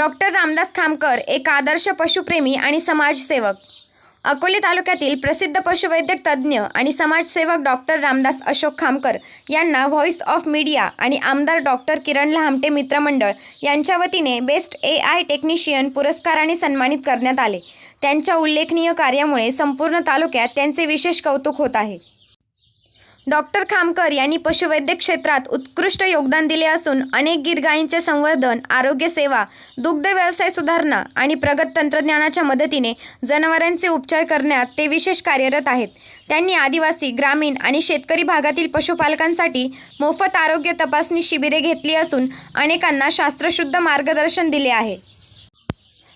Doctor Ramdas Khamkar एक आदर्श पशुप्रेमी आणि समाजसेवक. अकोले तालुक्यातील प्रसिद्ध पशुवैद्यक तज्ज्ञ आणि समाजसेवक डॉक्टर रामदास अशोक खामकर यांना व्हॉइस ऑफ मीडिया आणि आमदार डॉक्टर किरण लहामटे मित्रमंडळ यांच्या वतीने बेस्ट ए आय टेक्निशियन पुरस्काराने सन्मानित करण्यात आले. त्यांच्या उल्लेखनीय कार्यामुळे संपूर्ण तालुक्यात त्यांचे विशेष कौतुक होत आहे. डॉक्टर खामकर यांनी पशुवैद्यक क्षेत्रात उत्कृष्ट योगदान दिले असून अनेक गिरगाईंचे संवर्धन आरोग्यसेवा दुग्धव्यवसाय दुग्ध व्यवसाय सुधारणा आणि प्रगत तंत्रज्ञानाच्या मदतीने जनावरांचे उपचार करण्यात ते विशेष कार्यरत आहेत. त्यांनी आदिवासी ग्रामीण आणि शेतकरी भागातील पशुपालकांसाठी मोफत आरोग्य तपासणी शिबिरे घेतली असून अनेकांना शास्त्रशुद्ध मार्गदर्शन दिले आहे.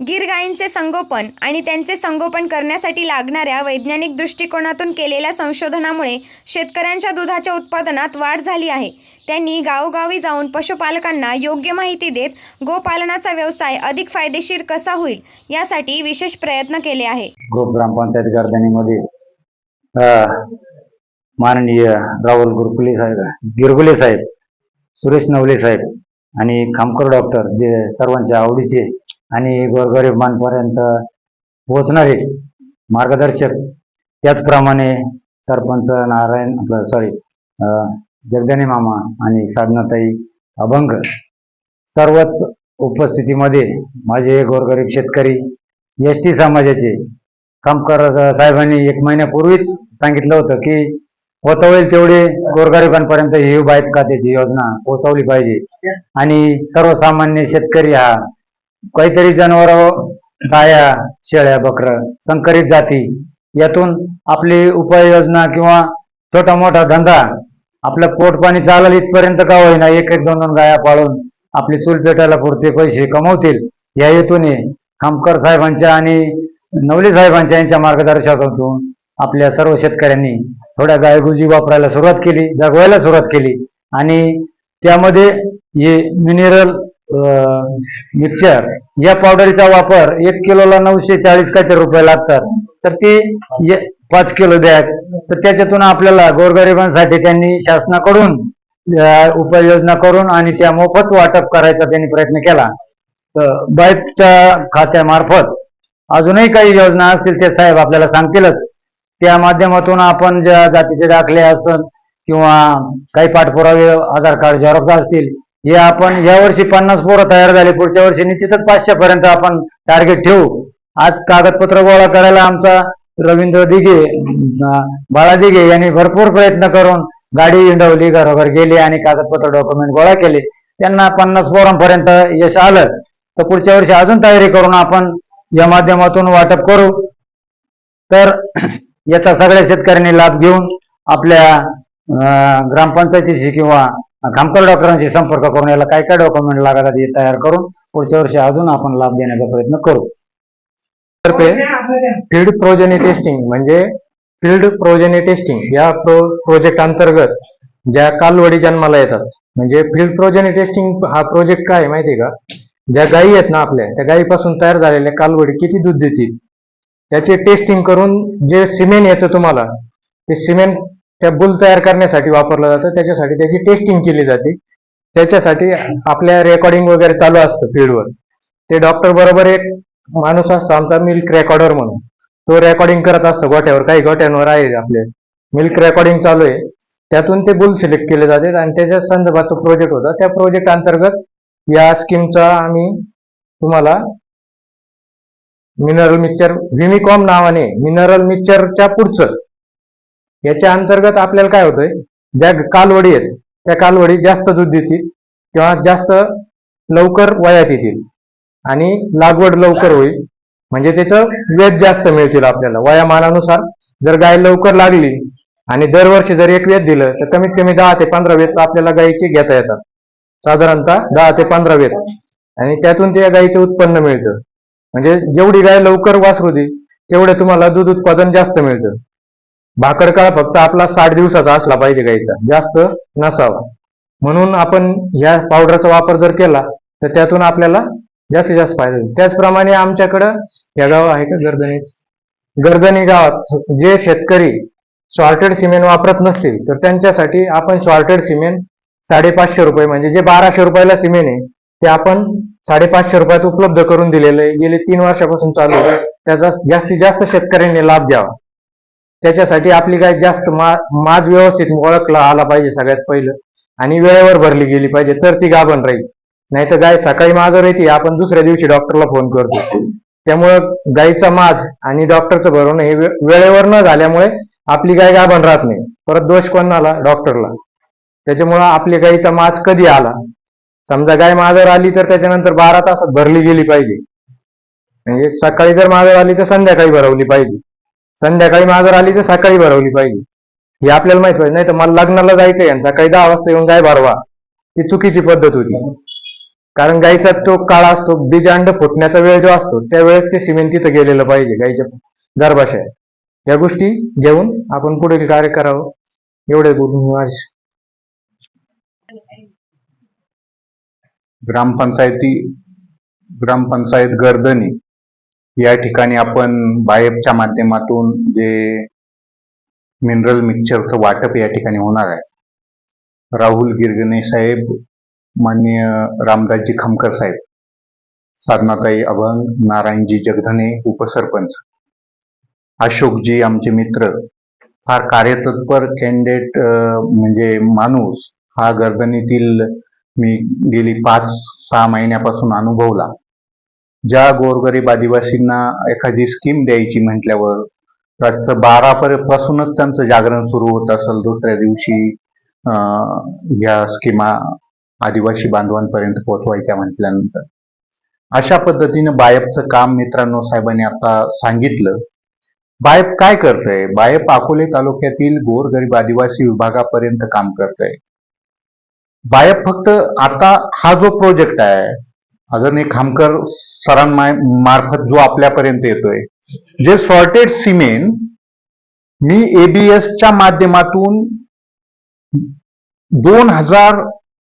गीर गायींचे संगोपन आणि त्यांचे संगोपन करण्यासाठी लागणाऱ्या वैज्ञानिक दृष्टिकोनातून केलेल्या संशोधनामुळे शेतकऱ्यांच्या दुधाच्या उत्पादनात वाढ झाली आहे. त्यांनी गावोगावी जाऊन पशुपालकांना योग्य माहिती देत गोपालनाचा व्यवसाय अधिक फायदेशीर कसा होईल यासाठी विशेष प्रयत्न केले आहे. ग्रुप ग्रामपंचायत गर्दनीमध्ये माननीय राहुल गुरकुले साहेब गिरगुले साहेब सुरेश नवले साहेब आणि खामकर डॉक्टर जे सर्वांच्या आवडीचे आणि गोरगरिबांपर्यंत पोहोचणारे मार्गदर्शक. त्याचप्रमाणे सरपंच नारायण आपलं सॉरी जगदाने मामा आणि साधनाताई अभंग सर्वच उपस्थितीमध्ये माझे गोरगरीब शेतकरी एस टी समाजाचे कामकर साहेबांनी एक महिन्यापूर्वीच सांगितलं होतं की होता होईल तेवढे गोरगरिबांपर्यंत ही बाईक खात्याची योजना पोहोचवली पाहिजे. आणि सर्वसामान्य शेतकरी हा काहीतरी जनावर गाया शेळ्या बकर संकरित जाती. यातून आपली उपाययोजना किंवा छोटा मोठा धंदा आपलं पोट पाणी चालेल इथपर्यंत का होईना एक एक दोन दोन गाया पाळून आपली चूल पेटायला पुरते पैसे कमवतील. या हेतूने खामकर साहेबांच्या आणि नवली साहेबांच्या यांच्या मार्गदर्शनातून आपल्या सर्व शेतकऱ्यांनी थोड्या गायगुजी वापरायला सुरुवात केली जगवायला सुरुवात केली. आणि त्यामध्ये हे मिनरल मिक्सर. या पावडरचा वापर एक किलोला नऊशे चाळीस काहीतरी रुपये लागतात. तर ते पाच किलो द्या तर त्याच्यातून आपल्याला गोरगरिबांसाठी त्यांनी शासनाकडून उपाययोजना करून आणि त्या मोफत वाटप करायचा त्यांनी प्रयत्न केला. तर बाईटच्या खात्यामार्फत अजूनही काही योजना असतील ते साहेब आपल्याला सांगतीलच. त्या माध्यमातून आपण ज्या जातीचे दाखले असन किंवा काही पाठपुरावे आधार कार्ड झेरॉक्स असतील हे आपण या वर्षी पन्नास पोरं तयार झाले पुढच्या वर्षी निश्चितच पाचशे पर्यंत आपण टार्गेट ठेवू. आज कागदपत्र गोळा करायला आमचा रवींद्र दिघे बाळा दिघे यांनी भरपूर प्रयत्न करून गाडी हिंडवली घरोघर गेली आणि कागदपत्र डॉक्युमेंट गोळा केले. त्यांना पन्नास पोरांपर्यंत यश आलं. तर पुढच्या वर्षी अजून तयारी करून आपण या माध्यमातून वाटप करू. तर याचा सगळ्या शेतकऱ्यांनी लाभ घेऊन आपल्या ग्रामपंचायतीशी किंवा खामकर डॉक्टरांशी संपर्क करून याला काय काय डॉक्युमेंट लागतात हे तयार करून पुढच्या वर्षी अजून आपण लाभ देण्याचा प्रयत्न करू. तर्फे फील्ड प्रोजेनी टेस्टिंग म्हणजे फील्ड प्रोजेनी टेस्टिंग या प्रो प्रोजेक्ट अंतर्गत ज्या कालवडी जन्माला येतात. म्हणजे फील्ड प्रोजेनी टेस्टिंग हा प्रोजेक्ट काय माहिती आहे का? ज्या गायी आहेत ना आपल्या त्या गायीपासून तयार झालेल्या कालवडी किती दूध देतील? त्याचे टेस्टिंग करून जे सिमेंट येतं तुम्हाला ते सिमेंट त्या बुल तयार करण्यासाठी वापरलं जातं. त्याच्यासाठी त्याची टेस्टिंग केली जाते. त्याच्यासाठी आपल्या रेकॉर्डिंग वगैरे चालू असतं फील्डवर ते डॉक्टर बरोबर एक माणूस असतो आमचा मिल्क रेकॉर्डर म्हणून. तो रेकॉर्डिंग करत असतो गोट्यावर. काही गोट्यांवर आहे आपले. मिल्क रेकॉर्डिंग चालू आहे. त्यातून ते बुल सिलेक्ट केले जाते आणि त्याच्या संदर्भात तो प्रोजेक्ट होता. त्या प्रोजेक्ट अंतर्गत या स्कीमचा आम्ही तुम्हाला मिनरल मिक्सचर व्हिमिकॉम नावाने मिनरल मिक्सचरच्या पुढचं याच्या अंतर्गत आपल्याला काय होतंय? ज्या कालवडी आहेत त्या कालवडी जास्त दूध देतील किंवा जास्त लवकर वयात येतील आणि लागवड लवकर होईल. म्हणजे त्याचं वेध जास्त मिळतील आपल्याला. वयामानानुसार जर गाय लवकर लागली आणि दरवर्षी जर एक वेध दिलं तर कमीत कमी दहा ते पंधरा वेध आपल्याला गायीचे घेता येतात. साधारणतः दहा ते पंधरा वेध आणि त्यातून त्या गायीचं उत्पन्न मिळतं. म्हणजे जेवढी गाय लवकर वासरू दे तेवढे तुम्हाला दूध उत्पादन जास्त मिळतं. भाकरकाळ फक्त आपला साठ दिवसाचा असला पाहिजे गाईचा. जास्त नसावा. म्हणून आपण या पावडरचा वापर जर केला तर त्यातून आपल्याला जास्तीत जास्त फायदा होईल. त्याचप्रमाणे आमच्याकडं या गाव आहे का? गर्दनीच. गर्दनी गावात जे शेतकरी सॉर्टेड सिमेंट वापरत नसतील तर त्यांच्यासाठी आपण सॉर्टेड सिमेंट साडेपाचशे रुपये म्हणजे जे बाराशे रुपयाला सिमेंट आहे ते आपण साडेपाचशे रुपयात उपलब्ध करून दिलेलं आहे. गेले तीन वर्षापासून चालू आहे. त्याचा जास्तीत जास्त शेतकऱ्यांनी लाभ द्यावा त्याच्यासाठी आपली गाय जास्त मा माज व्यवस्थित ओळखला आला पाहिजे सगळ्यात पहिलं. आणि वेळेवर भरली गेली पाहिजे तर ती गाभण राहील. नाही तर गाय सकाळी माजर येते आपण दुसऱ्या दिवशी डॉक्टरला फोन करतो. त्यामुळं गायीचा माज आणि डॉक्टरचं भरवणं हे वेळेवर न झाल्यामुळे आपली गाय गाभण राहत नाही. परत दोष कोणाला? डॉक्टरला. त्याच्यामुळं आपली गायीचा माज कधी आला? समजा गाय माजर आली तर त्याच्यानंतर बारा तासात भरली गेली पाहिजे. म्हणजे सकाळी जर माजर आली तर संध्याकाळी भरवली पाहिजे. संध्याकाळी माजर आली तर सकाळी भरवली पाहिजे. हे आपल्याला माहीत पाहिजे नाही तर मला लग्नाला जायचंय आणि सकाळी दहा वाजता येऊन गाय भरवा. ही चुकीची पद्धत होती. कारण गायीचा तो काळ असतो बीज अंड फुटण्याचा वेळ जो असतो त्यावेळेस ते सिमेंट तिथं गेलेलं पाहिजे गायीच्या गर्भाशयात. या गोष्टी घेऊन आपण पुढील कार्य करावं. एवढे बोलून ग्रामपंचायती ग्रामपंचायत गर्दनी. या ठिकाणी आपण बायपच्या माध्यमातून जे मिनरल मिक्सरचं वाटप या ठिकाणी होणार आहे. राहुल गिरगणे साहेब माननीय रामदासजी खामकर साहेब साधनाताई अभंग नारायणजी जगधने उपसरपंच अशोकजी आमचे मित्र फार कार्यतत्पर कॅन्डिडेट म्हणजे माणूस हा गर्दनीतील मी गेली पाच सहा महिन्यापासून अनुभवला. ज्या गोरगरीब आदिवासींना एखादी स्कीम द्यायची म्हटल्यावर रातचं बारा पर्यंत पासूनच त्यांचं जागरण सुरू होत असेल दुसऱ्या दिवशी या स्कीमा आदिवासी बांधवांपर्यंत पोहोचवायच्या म्हटल्यानंतर. अशा पद्धतीनं बायपचं काम मित्रांनो साहेबांनी आता सांगितलं. बायप काय करतंय? बायप अकोले तालुक्यातील गोरगरीब आदिवासी विभागापर्यंत काम करतंय. बायप फक्त आता हा जो प्रोजेक्ट आहे अजून एक खामकर सरांमा मार्फत जो आपल्यापर्यंत येतोय. जे सॉर्टेड सिमेंट मी एबीएसच्या माध्यमातून दोन हजार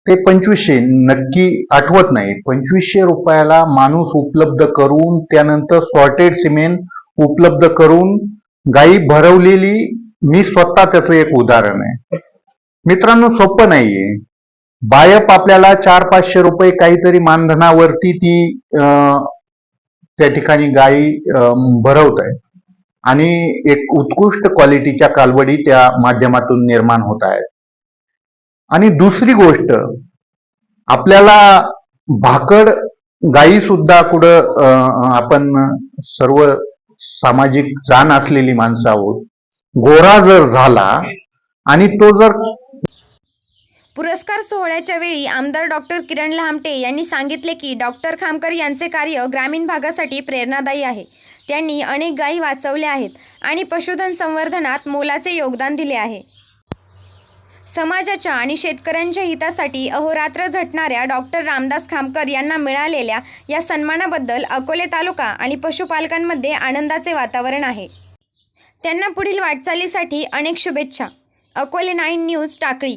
ते पंचवीसशे नक्की आठवत नाही. पंचवीसशे रुपयाला माणूस उपलब्ध करून त्यानंतर सॉर्टेड सिमेंट उपलब्ध करून गाई भरवलेली मी स्वतः त्याचं एक उदाहरण आहे. मित्रांनो सोपं नाहीये. बायप आपल्याला चार पाचशे रुपये काहीतरी मानधनावरती ती अं, त्या ठिकाणी गायी भरवत आहे आणि एक उत्कृष्ट क्वालिटीच्या कालवडी त्या माध्यमातून निर्माण होत आहेत आणि दुसरी गोष्ट आपल्याला भाकड गायी सुद्धा कुठं आपण सर्व सामाजिक जाण असलेली माणसं आहोत. गोरा जर झाला आणि तो जर पुरस्कार सोहळ्याच्या वेळी आमदार डॉक्टर किरण लहामटे यांनी सांगितले की डॉक्टर खामकर यांचे कार्य ग्रामीण भागासाठी प्रेरणादायी आहे. त्यांनी अनेक गायी वाचवल्या आहेत आणि पशुधन संवर्धनात मोलाचे योगदान दिले आहे. समाजाच्या आणि शेतकऱ्यांच्या हितासाठी अहोरात्र झटणाऱ्या डॉक्टर रामदास खामकर यांना मिळालेल्या या सन्मानाबद्दल अकोले तालुका आणि पशुपालकांमध्ये आनंदाचे वातावरण आहे. त्यांना पुढील वाटचालीसाठी अनेक शुभेच्छा. Akole nine news Takali.